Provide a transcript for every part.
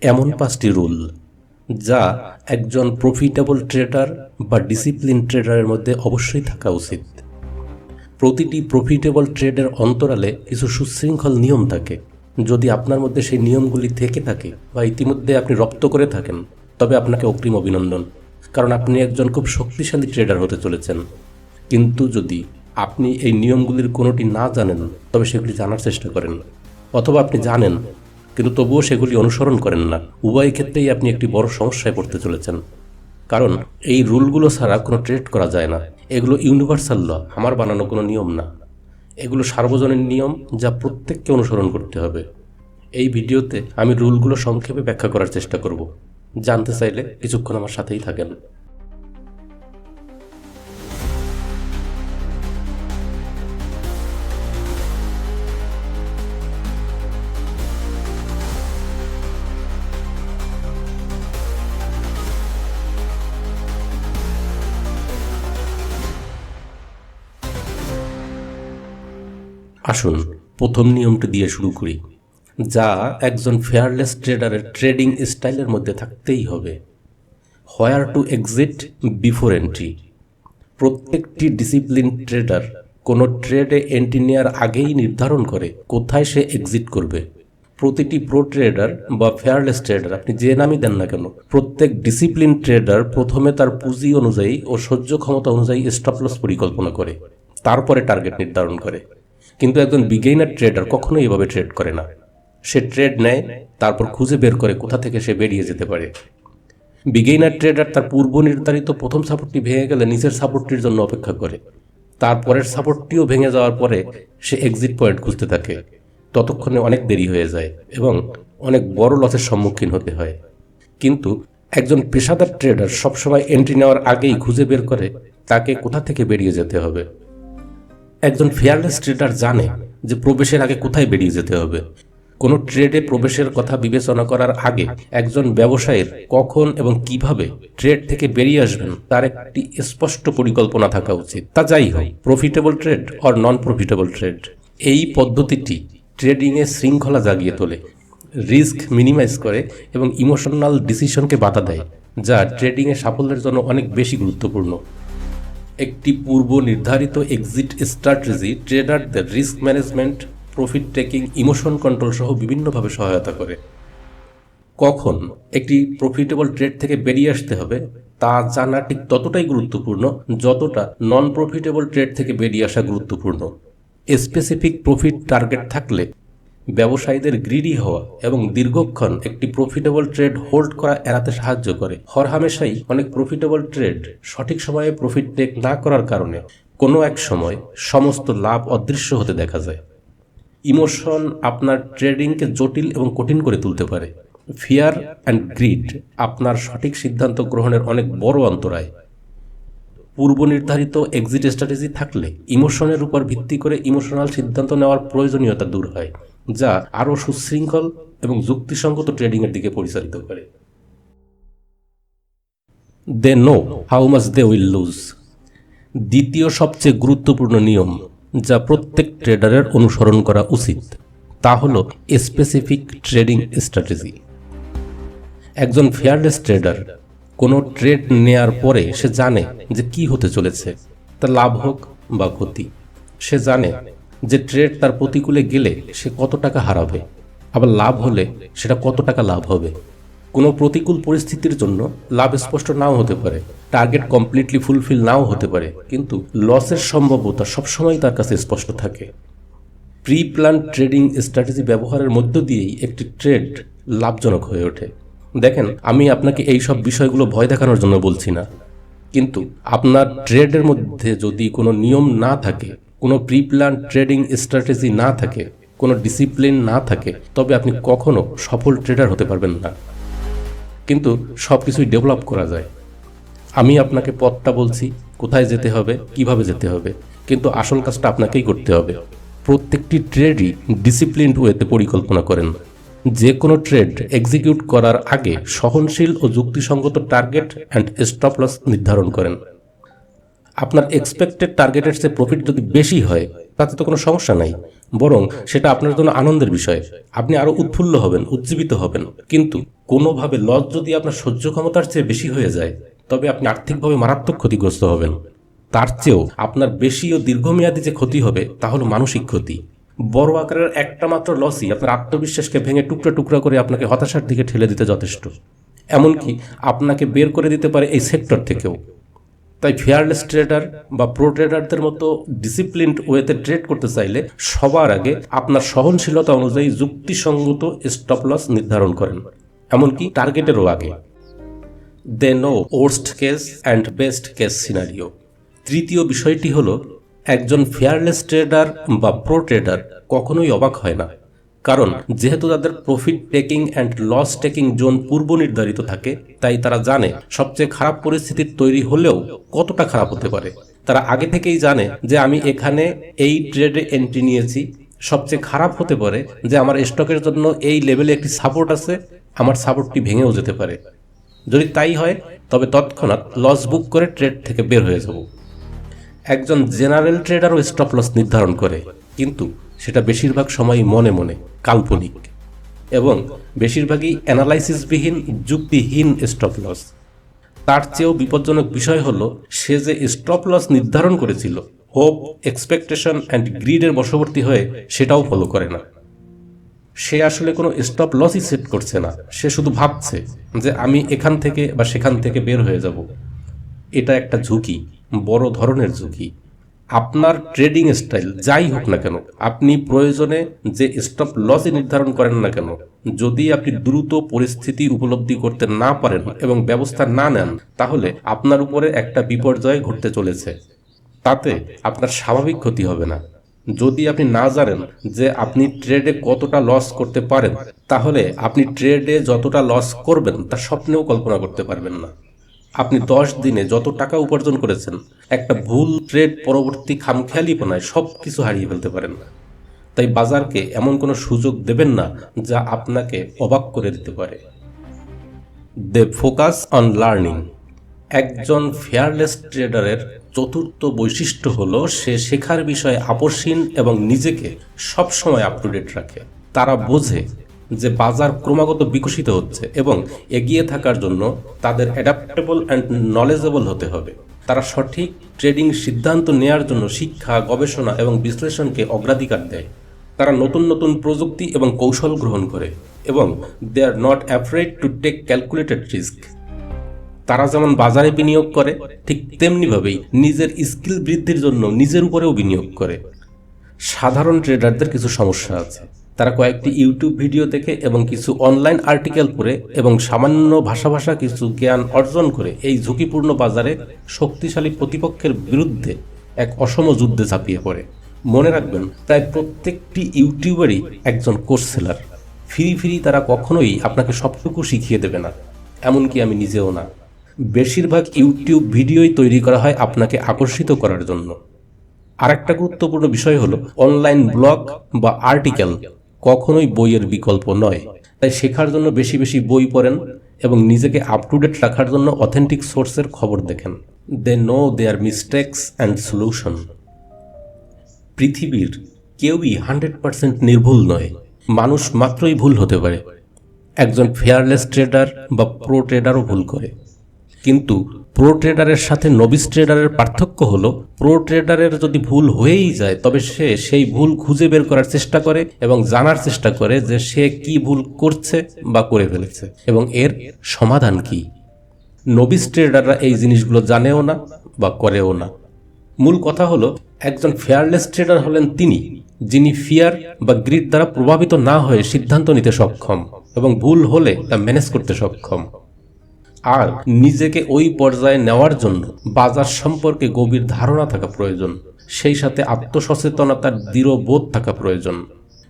এমন পাঁচটি রুল যা একজন প্রফিটেবল ট্রেডার বা ডিসিপ্লিন ট্রেডারের মধ্যে অবশ্যই থাকা উচিত। প্রতিটি প্রফিটেবল ট্রেডের অন্তরালে কিছু সুশৃঙ্খল নিয়ম থাকে। যদি আপনার মধ্যে সেই নিয়মগুলি থেকে থাকে বা ইতিমধ্যে আপনি রপ্ত করে থাকেন, তবে আপনাকে অগ্রিম অভিনন্দন। কারণ আপনি একজন খুব শক্তিশালী ট্রেডার হতে চলেছেন। কিন্তু যদি আপনি এই নিয়মগুলির কোনোটি না জানেন, তবে সেগুলি জানার চেষ্টা করেন। অথবা আপনি জানেন কিন্তু তবুও সেগুলি অনুসরণ করেন না। উভয় ক্ষেত্রেই আপনি একটি বড় সমস্যায় পড়তে চলেছেন। কারণ, এই রুলগুলো ছাড়া কোনো ট্রেড করা যায় না। এগুলো ইউনিভার্সাল ল, আমার বানানো কোনো নিয়ম না। এগুলো সার্বজনীন নিয়ম যা প্রত্যেককে অনুসরণ করতে হবে। এই ভিডিওতে আমি রুলগুলো সংক্ষেপে ব্যাখ্যা করার চেষ্টা করব। জানতে চাইলে কিছুক্ষণ আমার সাথেই থাকেন। আসুন, প্রথম নিয়মটি দিয়ে শুরু করি, যা একজন ফেয়ারলেস ট্রেডারের ট্রেডিং স্টাইলের মধ্যে থাকতেই হবে। Where to exit before entry প্রত্যেকটি ডিসিপ্লিন ট্রেডার কোনো ট্রেডে এন্ট্রি নেওয়ার আগেই নির্ধারণ করে কোথায় সে এক্সিট করবে। প্রতিটি প্রো ট্রেডার বা ফেয়ারলেস ট্রেডার আপনি যে নামই দেন না কেন, প্রত্যেক ডিসিপ্লিন ট্রেডার প্রথমে তার পুঁজি অনুযায়ী ও সহ্য ক্ষমতা অনুযায়ী স্টপলস পরিকল্পনা করে, তারপরে টার্গেট নির্ধারণ করে। কিন্তু একজন বিগেইনার ট্রেডার কখনোই এভাবে ট্রেড করে না। সে ট্রেড নেয়, তারপর খুঁজে বের করে কোথা থেকে সে বেরিয়ে যেতে পারে। বিগেইনার ট্রেডার তার পূর্ব নির্ধারিত প্রথম সাপোর্টটি ভেঙে গেলে নিজের সাপোর্টটির জন্য অপেক্ষা করে। তারপরের সাপোর্টটিও ভেঙে যাওয়ার পরে সে এক্সিট পয়েন্ট খুঁজতে থাকে। ততক্ষণে অনেক দেরি হয়ে যায় এবং অনেক বড় লসের সম্মুখীন হতে হয়। কিন্তু একজন পেশাদার ট্রেডার সবসময় এন্ট্রি নেওয়ার আগেই খুঁজে বের করে তাকে কোথা থেকে বেরিয়ে যেতে হবে। একজন ফেয়ারলেস ট্রেডার জানে যে প্রবেশের আগে কোথায় বেরিয়ে যেতে হবে। কোনো ট্রেডে প্রবেশের কথা বিবেচনা করার আগে একজন ব্যবসায়ীর কখন এবং কীভাবে ট্রেড থেকে বেরিয়ে আসবেন তার একটি স্পষ্ট পরিকল্পনা থাকা উচিত। তা যাই হোক profitable trade or non profitable trade এই পদ্ধতিটি ট্রেডিংয়ে শৃঙ্খলা জাগিয়ে তোলে রিস্ক মিনিমাইজ করে এবং ইমোশনাল ডিসিশনকে বাধা দেয়, যা ট্রেডিংয়ে সাফল্যের জন্য অনেক বেশি গুরুত্বপূর্ণ। একটি পূর্ব নির্ধারিত exit strategy ট্রেডারদের risk management profit taking emotion control সহ বিভিন্নভাবে সহায়তা করে। কখন একটি প্রফিটেবল ট্রেড থেকে বেরিয়ে আসতে হবে, তা জানা ঠিক ততটাই গুরুত্বপূর্ণ যতটা নন প্রফিটেবল ট্রেড থেকে বেরিয়ে আসা গুরুত্বপূর্ণ। স্পেসিফিক প্রফিট টার্গেট থাকলে ব্যবসায়ীদের গ্রিডি হওয়া এবং দীর্ঘক্ষণ একটি প্রফিটেবল ট্রেড হোল্ড করা এড়াতে সাহায্য করে। হরহামেশাই অনেক প্রফিটেবল ট্রেড সঠিক সময়ে প্রফিট টেক না করার কারণে কোনো এক সময় সমস্ত লাভ অদৃশ্য হতে দেখা যায়। ইমোশন আপনার ট্রেডিংকে জটিল এবং কঠিন করে তুলতে পারে। ফিয়ার অ্যান্ড গ্রিড আপনার সঠিক সিদ্ধান্ত গ্রহণের অনেক বড় অন্তরায়। পূর্ব নির্ধারিত এক্সিট স্ট্র্যাটেজি থাকলে ইমোশনের উপর ভিত্তি করে ইমোশনাল সিদ্ধান্ত নেওয়ার প্রয়োজনীয়তা দূর হয়। যা আরও সুশৃঙ্খল এবং যুক্তিসঙ্গত ট্রেডিংয়ের দিকে পরিচালিত করে। They know how much they will lose দ্বিতীয় সবচেয়ে গুরুত্বপূর্ণ নিয়ম যা প্রত্যেক ট্রেডারের অনুসরণ করা উচিত, তা হল স্পেসিফিক ট্রেডিং স্ট্র্যাটেজি একজন ফেয়ারলেস ট্রেডার কোনো ট্রেড নেয়ার পরে সে জানে যে কি হতে চলেছে তা লাভ হোক বা ক্ষতি। সে জানে যে ট্রেড তার প্রতিকূলে গেলে সে কত টাকা হারাবে? আবার লাভ হলে সেটা কত টাকা লাভ হবে? কোনো প্রতিকূল পরিস্থিতির জন্য লাভ স্পষ্ট নাও হতে পারে টার্গেট কমপ্লিটলি ফুলফিল নাও হতে পারে, কিন্তু লসের সম্ভাব্যতা সবসময় তার কাছে স্পষ্ট থাকে। প্রি প্ল্যান ট্রেডিং স্ট্র্যাটেজি ব্যবহারের মধ্য দিয়েই একটি ট্রেড লাভজনক হয়ে ওঠে। দেখেন, আমি আপনাকে এই সব বিষয়গুলো ভয় দেখানোর জন্য বলছি না, কিন্তু আপনার ট্রেডের মধ্যে যদি কোনো নিয়ম না থাকে কোনো প্রি প্ল্যান ট্রেডিং স্ট্র্যাটেজি না থাকে, কোনো ডিসিপ্লিন না থাকে, তবে আপনি কখনো সফল ট্রেডার হতে পারবেন না। কিন্তু সব কিছুই ডেভেলপ করা যায়। আমি আপনাকে পথটা বলছি, কোথায় যেতে হবে, কীভাবে যেতে হবে, কিন্তু আসল কাজটা আপনাকেই করতে হবে। প্রত্যেকটি ট্রেডই ডিসিপ্লিনড ওয়েতে পরিকল্পনা করেন। যে কোনো ট্রেড এক্সিকিউট করার আগে সহনশীল ও যুক্তিসঙ্গত টার্গেট অ্যান্ড স্টপ লস নির্ধারণ করেন। আপনার এক্সপেক্টেড টার্গেটের চেয়ে প্রফিট যদি বেশি হয়, তাতে তো কোনো সমস্যা নাই। বরং সেটা আপনার জন্য আনন্দের বিষয়। আপনি আরও উৎফুল্ল হবেন, উজ্জীবিত হবেন। কিন্তু কোনোভাবে লস যদি আপনার সহ্য ক্ষমতার চেয়ে বেশি হয়ে যায়, তবে আপনি আর্থিকভাবে মারাত্মক ক্ষতিগ্রস্ত হবেন। তার চেয়েও আপনার বেশি ও দীর্ঘমেয়াদী যে ক্ষতি হবে, তা হলো মানসিক ক্ষতি। বড় আকারের একটা মাত্র লসই আপনার আত্মবিশ্বাসকে ভেঙে টুকরা টুকরা করে আপনাকে হতাশার দিকে ঠেলে দিতে যথেষ্ট। এমনকি আপনাকে বের করে দিতে পারে এই সেক্টর থেকেও। তাই ফেয়ারলেস ট্রেডার বা প্রো ট্রেডারদের মতো ডিসিপ্লিনড ওয়েতে ট্রেড করতে চাইলে সবার আগে আপনার সহনশীলতা অনুযায়ী যুক্তিসঙ্গত স্টপ লস নির্ধারণ করেন। এমনকি টার্গেটেরও আগে। They know worst case and best case scenario তৃতীয় বিষয়টি হলো, একজন ফেয়ারলেস ট্রেডার বা প্রো ট্রেডার কখনোই অবাক হয় না। কারণ যেহেতু তাদের profit taking and loss taking zone পূর্ব নির্ধারিত থাকে, তাই তারা জানে সবচেয়ে খারাপ পরিস্থিতির তৈরি হলেও কতটা খারাপ হতে পারে। তারা আগে থেকেই জানে যে আমি এখানে এই ট্রেডে এন্ট্রি নিয়েছি। সবচেয়ে খারাপ হতে পারে যে আমার স্টকের জন্য এই লেভেলে একটি সাপোর্ট আছে, আমার সাপোর্টটি ভেঙেও যেতে পারে। যদি তাই হয়, তবে তৎক্ষণাৎ লস বুক করে ট্রেড থেকে বের হয়ে যাব। একজন জেনারেল ট্রেডারও স্টপ লস নির্ধারণ করে। কিন্তু সেটা বেশিরভাগ সময়ই মনে মনে, কাল্পনিক এবং বেশিরভাগই অ্যানালাইসিসবিহীন যুক্তিহীন স্টপ লস তার চেয়েও বিপজ্জনক বিষয় হলো, সে যে স্টপ লস নির্ধারণ করেছিল হোপ এক্সপেকটেশন অ্যান্ড গ্রিডের বশবর্তী হয়ে সেটাও ফলো করে না। সে আসলে কোনো স্টপ লসই সেট করছে না, সে শুধু ভাবছে যে আমি এখান থেকে বা সেখান থেকে বের হয়ে যাব। এটা একটা ঝুঁকি, বড় ধরনের ঝুঁকি। আপনার ট্রেডিং স্টাইল যাই হোক না কেন, আপনি প্রয়োজনে যে স্টপ লসই নির্ধারণ করেন না কেন, যদি আপনি দ্রুত পরিস্থিতি উপলব্ধি করতে না পারেন এবং ব্যবস্থা না নেন, তাহলে আপনার উপরে একটা বিপর্যয় ঘটতে চলেছে। তাতে আপনার স্বাভাবিক ক্ষতি হবে না। যদি আপনি না জানেন যে আপনি ট্রেডে কতটা লস করতে পারেন, তাহলে আপনি ট্রেডে যতটা লস করবেন তা স্বপ্নেও কল্পনা করতে পারবেন না। আপনি দশ দিনে যত টাকা উপার্জন করেছেন, একটা ভুল ট্রেড পরবর্তী খামখেয়ালিপনায় সব কিছু হারিয়ে ফেলতে পারেন না। তাই বাজারকে এমন কোনো সুযোগ দেবেন না যা আপনাকে অবাক করে দিতে পারে। They focus on learning. একজন ফেয়ারলেস ট্রেডারের চতুর্থ বৈশিষ্ট্য হল সে শেখার বিষয়ে আপসীন এবং নিজেকে সবসময় আপ টু ডেট রাখে। তারা বোঝে যে বাজার ক্রমাগত বিকশিত হচ্ছে এবং এগিয়ে থাকার জন্য তাদের অ্যাডাপ্টেবল অ্যান্ড নলেজেবল হতে হবে। তারা সঠিক ট্রেডিং সিদ্ধান্ত নেয়ার জন্য শিক্ষা, গবেষণা এবং বিশ্লেষণকে অগ্রাধিকার দেয়। তারা নতুন নতুন প্রযুক্তি এবং কৌশল গ্রহণ করে এবং they are not afraid to take calculated risk তারা যেমন বাজারে বিনিয়োগ করে, ঠিক তেমনিভাবেই নিজের স্কিল বৃদ্ধির জন্য নিজের উপরেও বিনিয়োগ করে। সাধারণ ট্রেডারদের কিছু সমস্যা আছে। তারা কয়েকটি ইউটিউব ভিডিও দেখে এবং কিছু অনলাইন আর্টিকেল পড়ে এবং সামান্য ভাষা ভাষা কিছু জ্ঞান অর্জন করে এই ঝুঁকিপূর্ণ বাজারে শক্তিশালী প্রতিপক্ষের বিরুদ্ধে এক অসম যুদ্ধে ঝাঁপিয়ে পড়ে। মনে রাখবেন, প্রায় প্রত্যেকটি ইউটিউবারই একজন কোর্স সেলার। ফ্রি ফ্রি তারা কখনোই আপনাকে সবটুকু শিখিয়ে দেবে না, এমনকি আমি নিজেও না। বেশিরভাগ ইউটিউব ভিডিওই তৈরি করা হয় আপনাকে আকর্ষিত করার জন্য। আরেকটা গুরুত্বপূর্ণ বিষয় হলো, অনলাইন ব্লগ বা আর্টিকেল কখনোই বইয়ের বিকল্প নয়। তাই শেখার জন্য বেশি বেশি বই পড়েন এবং নিজেকে আপ টু ডেট রাখার জন্য অথেন্টিক সোর্সের খবর দেখেন। They know their mistakes and solution পৃথিবীর কেউই হান্ড্রেড পার্সেন্ট নির্ভুল নয়। মানুষ মাত্রই ভুল হতে পারে। একজন ফেয়ারলেস ট্রেডার বা প্রো ট্রেডারও ভুল করে। কিন্তু প্রো ট্রেডারের সাথে নবিস ট্রেডারের পার্থক্য হলো প্রো ট্রেডারের যদি ভুল হয়েই যায়, তবে সে সেই ভুল খুঁজে বের করার চেষ্টা করে এবং জানার চেষ্টা করে যে সে কি ভুল করছে বা করে ফেলেছে। এবং এর সমাধান কি? নবিস ট্রেডাররা এই জিনিসগুলো জানেও না বা করেও না। মূল কথা হলো, একজন ফেয়ারলেস ট্রেডার হলেন তিনি, যিনি ফিয়ার বা গ্রিড দ্বারা প্রভাবিত না হয়ে সিদ্ধান্ত নিতে সক্ষম এবং ভুল হলে তা ম্যানেজ করতে সক্ষম। আর নিজেকে ওই পর্যায়ে নেওয়ার জন্য বাজার সম্পর্কে গভীর ধারণা থাকা প্রয়োজন। সেই সাথে আত্মসচেতনতার দৃঢ় বোধ থাকা প্রয়োজন।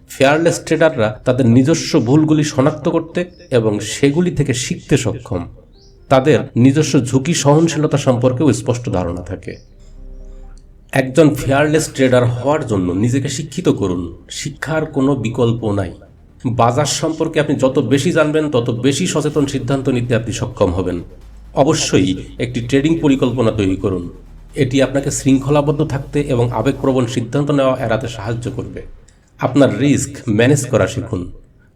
ফেয়ারলেস ট্রেডাররা তাদের নিজস্ব ভুলগুলি শনাক্ত করতে এবং সেগুলি থেকে শিখতে সক্ষম। তাদের নিজস্ব ঝুঁকি সহনশীলতা সম্পর্কেও স্পষ্ট ধারণা থাকে। একজন ফেয়ারলেস ট্রেডার হওয়ার জন্য নিজেকে শিক্ষিত করুন। শিক্ষার কোনো বিকল্প নাই। বাজার সম্পর্কে আপনি যত বেশি জানবেন, তত বেশি সচেতন সিদ্ধান্ত নিতে আপনি সক্ষম হবেন। অবশ্যই একটি ট্রেডিং পরিকল্পনা তৈরি করুন। এটি আপনাকে শৃঙ্খলাবদ্ধ থাকতে এবং আবেগপ্রবণ সিদ্ধান্ত নেওয়া এড়াতে সাহায্য করবে। আপনার রিস্ক ম্যানেজ করা শিখুন।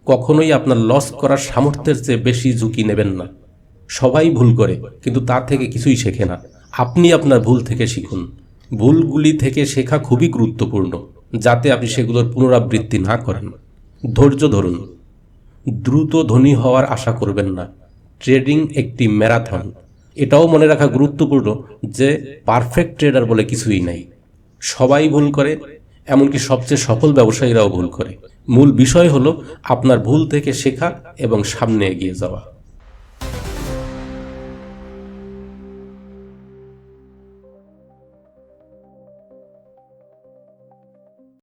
কখনোই আপনার লস করার সামর্থ্যের চেয়ে বেশি ঝুঁকি নেবেন না। সবাই ভুল করে, কিন্তু তা থেকে কিছুই শেখে না। আপনি আপনার ভুল থেকে শিখুন। ভুলগুলি থেকে শেখা খুবই গুরুত্বপূর্ণ, যাতে আপনি সেগুলোর পুনরাবৃত্তি না করেন। ধৈর্য ধরুন। দ্রুত ধনী হওয়ার আশা করবেন না। ট্রেডিং একটি ম্যারাথন। এটাও মনে রাখা গুরুত্বপূর্ণ যে পারফেক্ট ট্রেডার বলে কিছুই নাই। সবাই ভুল করে, এমনকি সবচেয়ে সফল ব্যবসায়ীরাও ভুল করে। মূল বিষয় হলো আপনার ভুল থেকে শেখা এবং সামনে এগিয়ে যাওয়া।